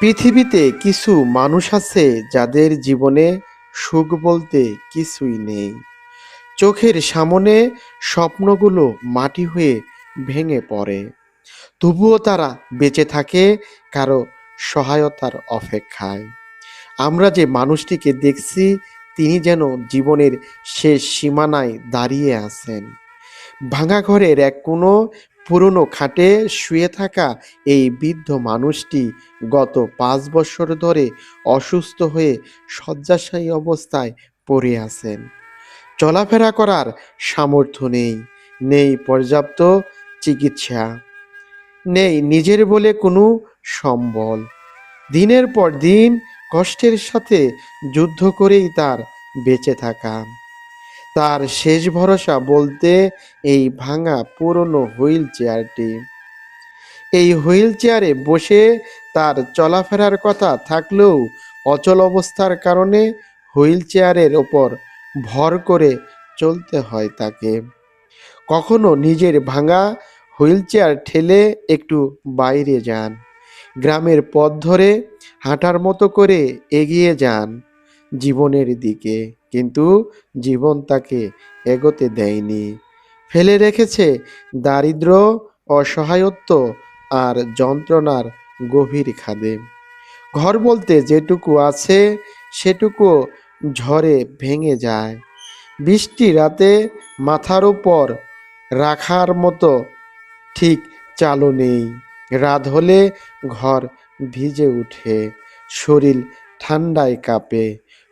পৃথিবীতে কিছু মানুষ আছে যাদের জীবনে সুখ বলতে কিছুই নেই। চোখের সামনে স্বপ্নগুলো মাটি হয়ে ভেঙে পড়ে। তবুও তারা বেঁচে থাকে কারও সহায়তার অপেক্ষায়। আমরা যে মানুষটিকে দেখছি, তিনি যেন জীবনের শেষ সীমানায় দাঁড়িয়ে আছেন। ভাঙা ঘরের এক কোনো পুরনো খাটে শুয়ে থাকা এই বৃদ্ধ মানুষটি গত পাঁচ বছর ধরে অসুস্থ হয়ে শয্যাশায়ী অবস্থায় পড়ে আছেন। চলাফেরা করার সামর্থ্য নেই নেই পর্যাপ্ত চিকিৎসা, নেই নিজের বলে কোনো সম্বল। দিনের পর দিন কষ্টের সাথে যুদ্ধ করেই তার বেঁচে থাকা। তার শেষ ভরসা বলতে এই ভাঙা পুরনো হুইল চেয়ারটি। এই হুইল চেয়ারে বসে তার চলাফেরার কথা থাকলেও অচল অবস্থার কারণে হুইল চেয়ারের ওপর ভর করে চলতে হয় তাকে। কখনো নিজের ভাঙা হুইল চেয়ার ঠেলে একটু বাইরে যান। গ্রামের পথ ধরে হাঁটার মতো করে এগিয়ে যান। জীবনের দিকে, কিন্তু জীবন তাকে এগোতে দেয়নি। ফেলে রেখেছে দারিদ্র, অসহায়ত্ব আর যন্ত্রণার গভীর খাদে। ঘর বলতে যেটুকু আছে, সেটুকু ঝড়ে ভেঙে যায়। বৃষ্টি রাতে মাথার উপর রাখার মতো ঠিক চালু নেই। রাত হলে ঘর ভিজে উঠে, শরীর ঠান্ডায় কাঁপে।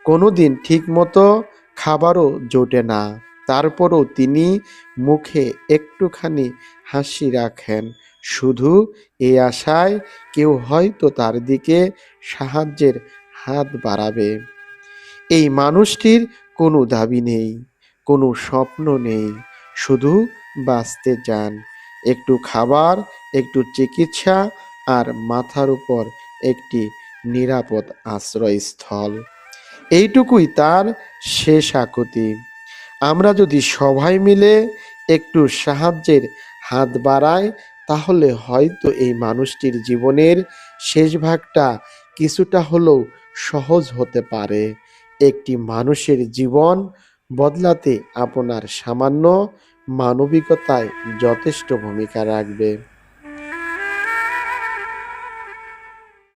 কোনো দিন ঠিক মতো খাবারও জোটে না। তারপরও তিনি মুখে একটুখানি হাসি রাখেন। শুধু এই আশায় কেউ হয়তো তার দিকে সাহায্যের হাত বাড়াবে। এই মানুষটির কোনো দাবি নেই, কোনো স্বপ্ন নেই, শুধু বাঁচতে চান। একটু খাবার, একটু চিকিৎসা আর মাথার উপর একটি নিরাপদ আশ্রয়স্থল। এইটুকুই তার শেষ আকুতি। আমরা যদি সবাই মিলে একটু সাহায্যের হাত বাড়াই, তাহলে হয়তো এই মানুষটির জীবনের শেষ ভাগটা কিছুটা হলেও সহজ হতে পারে। একটি মানুষের জীবন বদলাতে আপনার সামান্য মানবিকতায় যথেষ্ট ভূমিকা রাখবে।